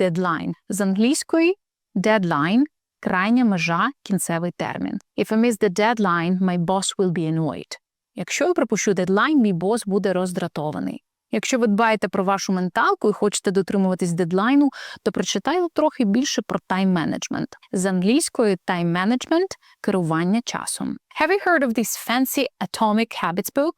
deadline. З англійської deadline – крайня межа, кінцевий термін. If I miss the deadline, my boss will be annoyed. Якщо я пропущу дедлайн, мій бос буде роздратований. Якщо ви дбаєте про вашу менталку і хочете дотримуватись дедлайну, то прочитайте трохи більше про тайм-менеджмент. З англійської тайм-менеджмент – керування часом. Have you heard of this fancy Atomic Habits book?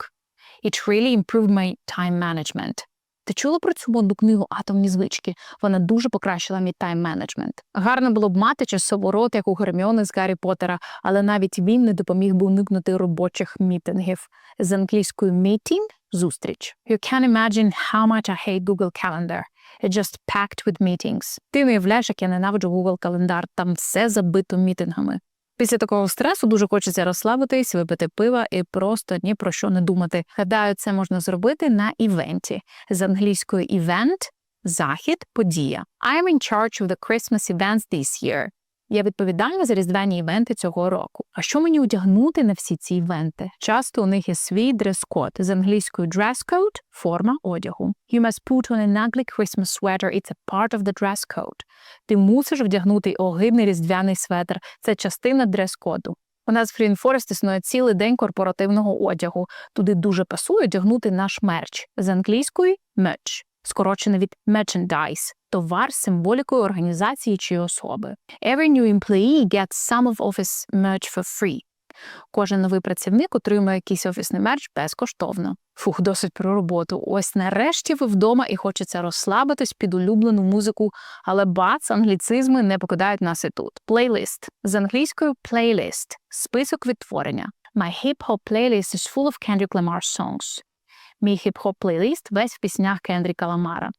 It really improved my time management. Ти чула про цю модну книгу Атомні звички? Вона дуже покращила мій тайм-менеджмент. Гарно було б мати часово рот, як у Герміони з Гаррі Поттера, але навіть він не допоміг би уникнути робочих мітингів. З англійською meeting – зустріч. You can imagine how much I hate Google Calendar. It's just packed with meetings. Ти уявляєш, як я ненавиджу Google календар, там все забито мітингами. Після такого стресу дуже хочеться розслабитись, випити пива і просто ні про що не думати. Гадаю, це можна зробити на івенті. З англійською event – захід, подія. I'm in charge of the Christmas events this year. Я відповідальна за різдвяні івенти цього року. А що мені одягнути на всі ці івенти? Часто у них є свій дрес-код. З англійською dress code – форма одягу. You must put on an ugly Christmas sweater. It's a part of the dress code. Ти мусиш вдягнути огидний різдвяний светр. Це частина дрес-коду. У нас в Green існує цілий день корпоративного одягу. Туди дуже пасує одягнути наш мерч. З англійської merch, скорочено від merchandise – товар з символікою організації чи особи. Every new employee gets some of office merch for free. Кожен новий працівник отримує якийсь офісний мерч безкоштовно. Фух, досить про роботу. Ось нарешті ви вдома і хочеться розслабитись під улюблену музику, але бац, англіцизми не покидають нас і тут. Плейлист з англійською playlist – список відтворення. My hip-hop playlist is full of Kendrick Lamar songs. Мій хіп-хоп плейлист весь в піснях Кендріка Ламара.